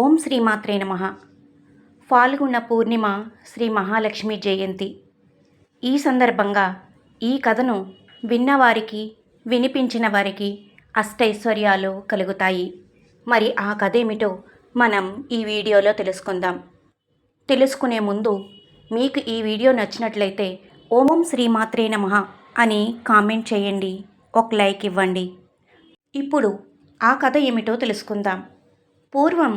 ఓం శ్రీమాత్రే నమ. ఫాల్గుణ పూర్ణిమ శ్రీ మహాలక్ష్మి జయంతి. ఈ సందర్భంగా ఈ కథను విన్నవారికి వినిపించిన వారికి అష్టైశ్వర్యాలు కలుగుతాయి. మరి ఆ కథ ఏమిటో మనం ఈ వీడియోలో తెలుసుకుందాం. తెలుసుకునే ముందు మీకు ఈ వీడియో నచ్చినట్లయితే ఓం శ్రీమాత్రే నమ అని కామెంట్ చేయండి ఒక లైక్ ఇవ్వండి. ఇప్పుడు ఆ కథ ఏమిటో తెలుసుకుందాం. పూర్వం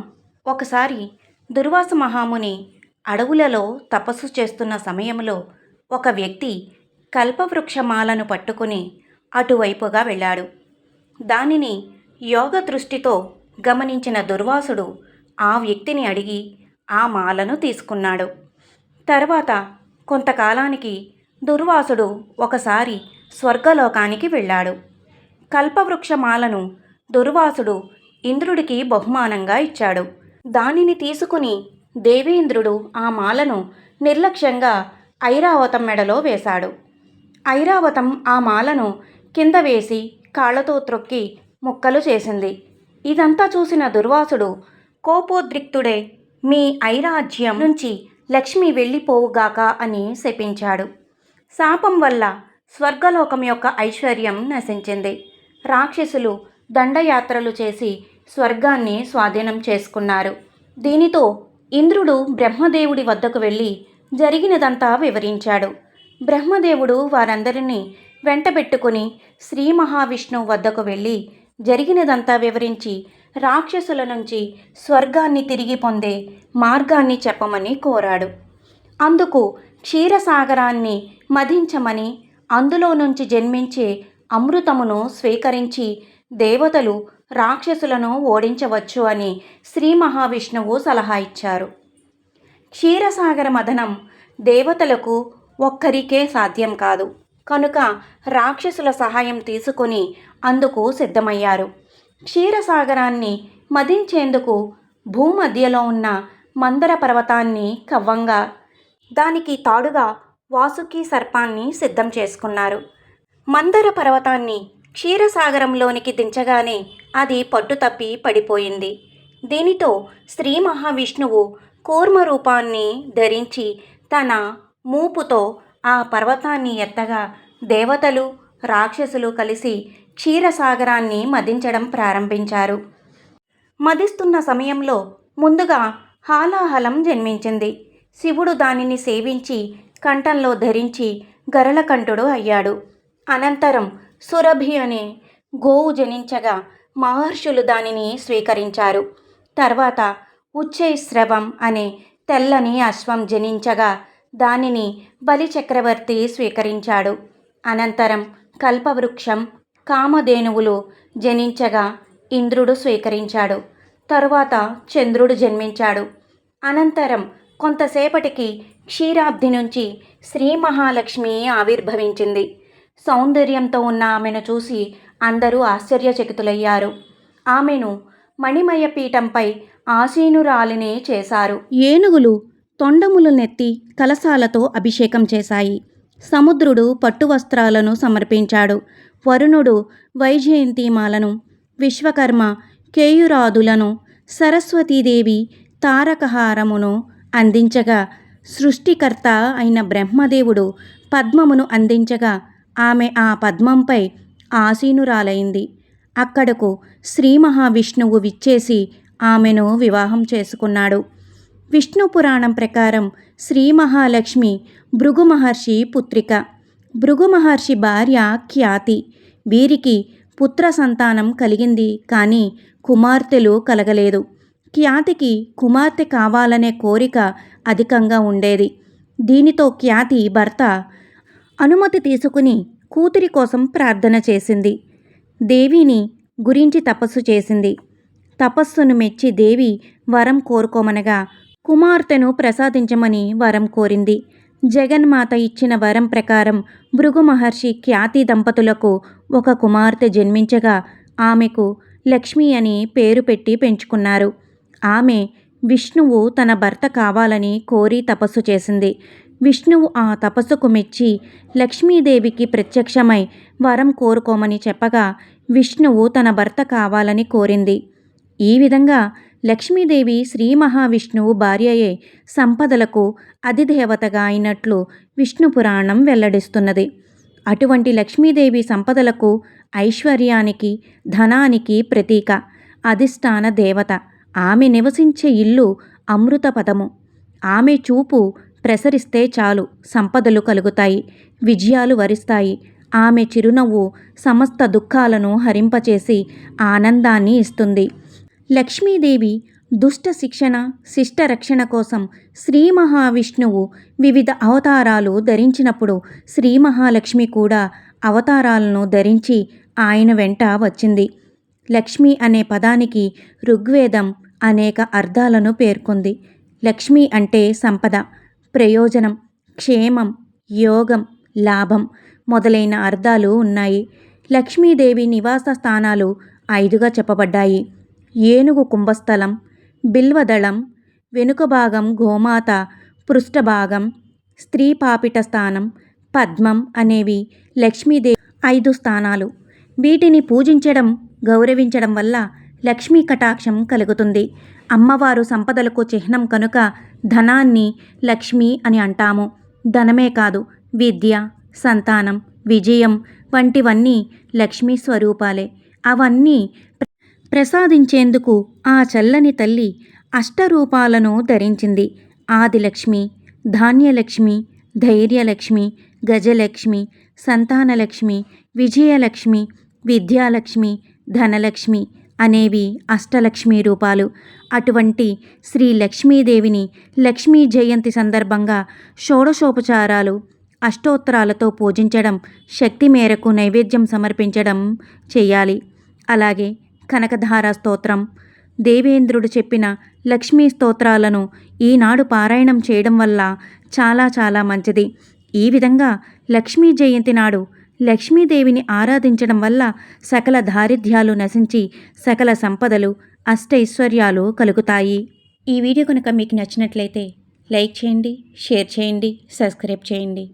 ఒకసారి దుర్వాస మహాముని అడవులలో తపస్సు చేస్తున్న సమయంలో ఒక వ్యక్తి కల్పవృక్షమాలను పట్టుకుని అటువైపుగా వెళ్ళాడు. దానిని యోగ దృష్టితో గమనించిన దుర్వాసుడు ఆ వ్యక్తిని అడిగి ఆ మాలను తీసుకున్నాడు. తర్వాత కొంతకాలానికి దుర్వాసుడు ఒకసారి స్వర్గలోకానికి వెళ్ళాడు. కల్పవృక్షమాలను దుర్వాసుడు ఇంద్రుడికి బహుమానంగా ఇచ్చాడు. దానిని తీసుకుని దేవేంద్రుడు ఆ మాలను నిర్లక్ష్యంగా ఐరావతం మెడలో వేశాడు. ఐరావతం ఆ మాలను కింద వేసి కాళ్ళతో త్రొక్కి ముక్కలు చేసింది. ఇదంతా చూసిన దుర్వాసుడు కోపోద్రిక్తుడే మీ ఐరాజ్యం నుంచి లక్ష్మి వెళ్ళిపోవుగాక అని శపించాడు. శాపం వల్ల స్వర్గలోకం యొక్క ఐశ్వర్యం నశించింది. రాక్షసులు దండయాత్రలు చేసి స్వర్గాన్ని స్వాధీనం చేసుకున్నారు. దీనితో ఇంద్రుడు బ్రహ్మదేవుడి వద్దకు వెళ్ళి జరిగినదంతా వివరించాడు. బ్రహ్మదేవుడు వారందరినీ వెంటబెట్టుకుని శ్రీ మహావిష్ణువు వద్దకు వెళ్ళి జరిగినదంతా వివరించి రాక్షసుల నుంచి స్వర్గాన్ని తిరిగి పొందే మార్గాన్ని చెప్పమని కోరాడు. అందుకు క్షీరసాగరాన్ని మధించమని అందులో నుంచి జన్మించే అమృతమును స్వీకరించి దేవతలు రాక్షసులను ఓడించవచ్చు అని శ్రీ మహావిష్ణువు సలహా ఇచ్చారు. క్షీరసాగర మదనం దేవతలకు ఒక్కరికే సాధ్యం కాదు. కనుక రాక్షసుల సహాయం తీసుకొని అందుకు సిద్ధమయ్యారు. క్షీరసాగరాన్ని మదించేందుకు భూమధ్యలో ఉన్న మందర పర్వతాన్ని కవ్వంగా దానికి తాడుగా వాసుకి సర్పాన్ని సిద్ధం చేసుకున్నారు. మందర పర్వతాన్ని క్షీరసాగరంలోనికి దించగానే అది పట్టుతప్పి పడిపోయింది. దీనితో శ్రీ మహావిష్ణువు కూర్మ రూపాన్ని ధరించి తన మూపుతో ఆ పర్వతాన్ని ఎత్తగా దేవతలు రాక్షసులు కలిసి క్షీరసాగరాన్ని మదించడం ప్రారంభించారు. మదిస్తున్న సమయంలో ముందుగా హాలాహలం జన్మించింది. శివుడు దానిని సేవించి కంఠంలో ధరించి గరళకంఠుడు అయ్యాడు. అనంతరం సురభి అనే గోవు జనించగా మహర్షులు దానిని స్వీకరించారు. తర్వాత ఉచ్చైశ్రవం అనే తెల్లని అశ్వం జనించగా దానిని బలిచక్రవర్తి స్వీకరించాడు. అనంతరం కల్పవృక్షం కామధేనువులు జనించగా ఇంద్రుడు స్వీకరించాడు. తరువాత చంద్రుడు జన్మించాడు. అనంతరం కొంతసేపటికి క్షీరాబ్ది నుంచి శ్రీ మహాలక్ష్మి ఆవిర్భవించింది. సౌందర్యంతో ఉన్న ఆమెను చూసి అందరూ ఆశ్చర్యచకితులయ్యారు. ఆమెను మణిమయ పీఠంపై ఆశీనురాలినే చేశారు. ఏనుగులు తొండములు నెత్తి కలశాలతో అభిషేకం చేశాయి. సముద్రుడు పట్టు వస్త్రాలను సమర్పించాడు. వరుణుడు వైజయంతిమాలను విశ్వకర్మ కేయురాదులను సరస్వతీదేవి తారకహారమును అందించగా సృష్టికర్త అయిన బ్రహ్మదేవుడు పద్మమును అందించగా ఆమె ఆ పద్మంపై ఆసీనురాలైంది. అక్కడకు శ్రీ మహావిష్ణువు విచ్చేసి ఆమెను వివాహం చేసుకున్నాడు. విష్ణు పురాణం ప్రకారం శ్రీ మహాలక్ష్మి భృగు మహర్షి పుత్రిక. భృగు మహర్షి భార్య ఖ్యాతి. వీరికి పుత్ర సంతానం కలిగింది కానీ కుమార్తెలు కలగలేదు. ఖ్యాతికి కుమార్తె కావాలనే కోరిక అధికంగా ఉండేది. దీనితో ఖ్యాతి భర్త అనుమతి తీసుకుని కూతురి కోసం ప్రార్థన చేసింది. దేవిని గురించి తపస్సు చేసింది. తపస్సును మెచ్చి దేవి వరం కోరుకోమనగా కుమార్తెను ప్రసాదించమని వరం కోరింది. జగన్మాత ఇచ్చిన వరం ప్రకారం భృగు మహర్షి ఖ్యాతి దంపతులకు ఒక కుమార్తె జన్మించగా ఆమెకు లక్ష్మి అని పేరు పెట్టి పెంచుకున్నారు. ఆమె విష్ణువు తన భర్త కావాలని కోరి తపస్సు చేసింది. విష్ణువు ఆ తపస్సుకు మెచ్చి లక్ష్మీదేవికి ప్రత్యక్షమై వరం కోరుకోమని చెప్పగా విష్ణువు తన భర్త కావాలని కోరింది. ఈ విధంగా లక్ష్మీదేవి శ్రీ మహావిష్ణువు భార్యయే సంపదలకు అధిదేవతగా అయినట్లు విష్ణు పురాణం వెల్లడిస్తున్నది. అటువంటి లక్ష్మీదేవి సంపదలకు ఐశ్వర్యానికి ధనానికి ప్రతీక అధిష్టాన దేవత. ఆమె నివసించే ఇల్లు అమృత పదము ఆమె చూపు ప్రసరిస్తే చాలు సంపదలు కలుగుతాయి విజయాలు వరిస్తాయి. ఆమె చిరునవ్వు సమస్త దుఃఖాలను హరింపచేసి ఆనందాన్ని ఇస్తుంది. లక్ష్మీదేవి దుష్ట శిక్షణ శిష్ట రక్షణ కోసం శ్రీ మహావిష్ణువు వివిధ అవతారాలు ధరించినప్పుడు శ్రీ మహాలక్ష్మి కూడా అవతారాలను ధరించి ఆయన వెంట వచ్చింది. లక్ష్మి అనే పదానికి ఋగ్వేదం అనేక అర్థాలను పేర్కొంది. లక్ష్మి అంటే సంపద. ప్రయోజనం క్షేమం యోగం లాభం మొదలైన అర్థాలు ఉన్నాయి. లక్ష్మీదేవి నివాస స్థానాలు ఐదుగా చెప్పబడ్డాయి. ఏనుగు కుంభస్థలం బిల్వదళం వెనుక భాగం గోమాత పృష్ఠభాగం స్త్రీ పాపిట స్థానం పద్మం అనేవి లక్ష్మీదేవి ఐదు స్థానాలు. వీటిని పూజించడం గౌరవించడం వల్ల లక్ష్మీ కటాక్షం కలుగుతుంది. అమ్మవారు సంపదలకు చిహ్నం కనుక ధనాన్ని లక్ష్మి అని అంటాము. ధనమే కాదు విద్య సంతానం విజయం వంటివన్నీ లక్ష్మీ స్వరూపాలే. అవన్నీ ప్రసాదించేందుకు ఆ చల్లని తల్లి అష్టరూపాలను ధరించింది. ఆదిలక్ష్మి ధాన్యలక్ష్మి ధైర్యలక్ష్మి గజలక్ష్మి సంతానలక్ష్మి విజయలక్ష్మి విద్యాలక్ష్మి ధనలక్ష్మి అనేవి అష్టలక్ష్మి రూపాలు. అటువంటి శ్రీ లక్ష్మీదేవిని లక్ష్మీ జయంతి సందర్భంగా షోడశోపచారాలు అష్టోత్తరాలతో పూజించడం శక్తి మేరకు నైవేద్యం సమర్పించడం చేయాలి. అలాగే కనకధార స్తోత్రం దేవేంద్రుడు చెప్పిన లక్ష్మీ స్తోత్రాలను ఈనాడు పారాయణం చేయడం వల్ల చాలా చాలా మంచిది. ఈ విధంగా లక్ష్మీ జయంతి నాడు లక్ష్మీదేవిని ఆరాధించడం వల్ల సకల దారిద్ర్యాలు నశించి సకల సంపదలు అష్టైశ్వర్యాలు కలుగుతాయి. ఈ వీడియో కనుక మీకు నచ్చినట్లయితే లైక్ చేయండి షేర్ చేయండి సబ్స్క్రైబ్ చేయండి.